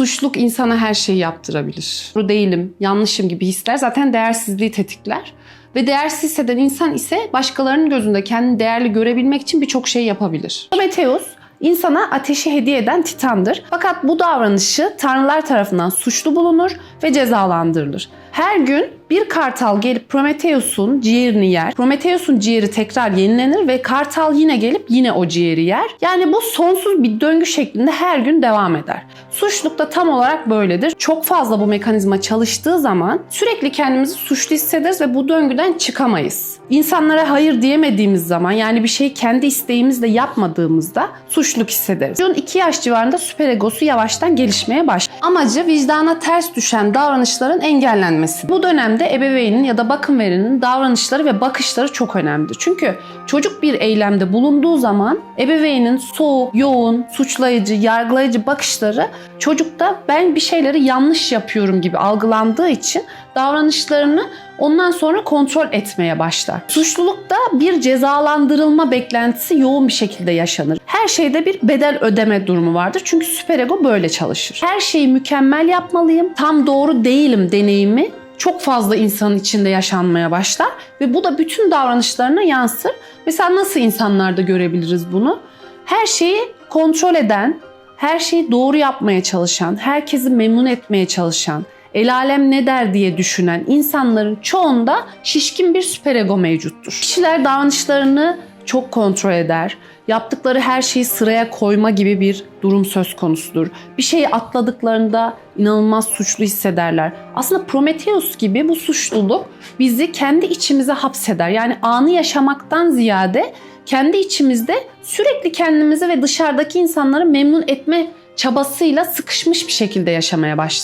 Suçluluk insana her şeyi yaptırabilir. Doğru değilim, yanlışım gibi hisler zaten değersizliği tetikler. Ve değersiz hisseden insan ise başkalarının gözünde kendini değerli görebilmek için birçok şey yapabilir. Prometheus insana ateşi hediye eden titandır. Fakat bu davranışı tanrılar tarafından suçlu bulunur ve cezalandırılır. Her gün bir kartal gelip Prometheus'un ciğerini yer. Prometheus'un ciğeri tekrar yenilenir ve kartal yine gelip yine o ciğeri yer. Yani bu sonsuz bir döngü şeklinde her gün devam eder. Suçluluk da tam olarak böyledir. Çok fazla bu mekanizma çalıştığı zaman sürekli kendimizi suçlu hissederiz ve bu döngüden çıkamayız. İnsanlara hayır diyemediğimiz zaman yani bir şeyi kendi isteğimizle yapmadığımızda suçluluk hissederiz. Çocuğun 2 yaş civarında süperegosu yavaştan gelişmeye başlar. Amacı vicdana ters düşen davranışların engellenmesi. Bu dönemde ebeveynin ya da bakım verenin davranışları ve bakışları çok önemlidir. Çünkü çocuk bir eylemde bulunduğu zaman ebeveynin soğuk, yoğun, suçlayıcı, yargılayıcı bakışları çocukta ben bir şeyleri yanlış yapıyorum gibi algılandığı için davranışlarını ondan sonra kontrol etmeye başlar. Suçlulukta bir cezalandırılma beklentisi yoğun bir şekilde yaşanır. Her şeyde bir bedel ödeme durumu vardır. Çünkü süperego böyle çalışır. Her şeyi mükemmel yapmalıyım, tam doğru değilim deneyimi çok fazla insanın içinde yaşanmaya başlar ve bu da bütün davranışlarına yansır. Mesela nasıl insanlarda görebiliriz bunu? Her şeyi kontrol eden, her şeyi doğru yapmaya çalışan, herkesi memnun etmeye çalışan, el alem ne der diye düşünen insanların çoğunda şişkin bir süperego mevcuttur. Kişiler davranışlarını çok kontrol eder. Yaptıkları her şeyi sıraya koyma gibi bir durum söz konusudur. Bir şeyi atladıklarında inanılmaz suçlu hissederler. Aslında Prometheus gibi bu suçluluk bizi kendi içimize hapseder. Yani anı yaşamaktan ziyade kendi içimizde sürekli kendimizi ve dışarıdaki insanları memnun etme çabasıyla sıkışmış bir şekilde yaşamaya başlarız.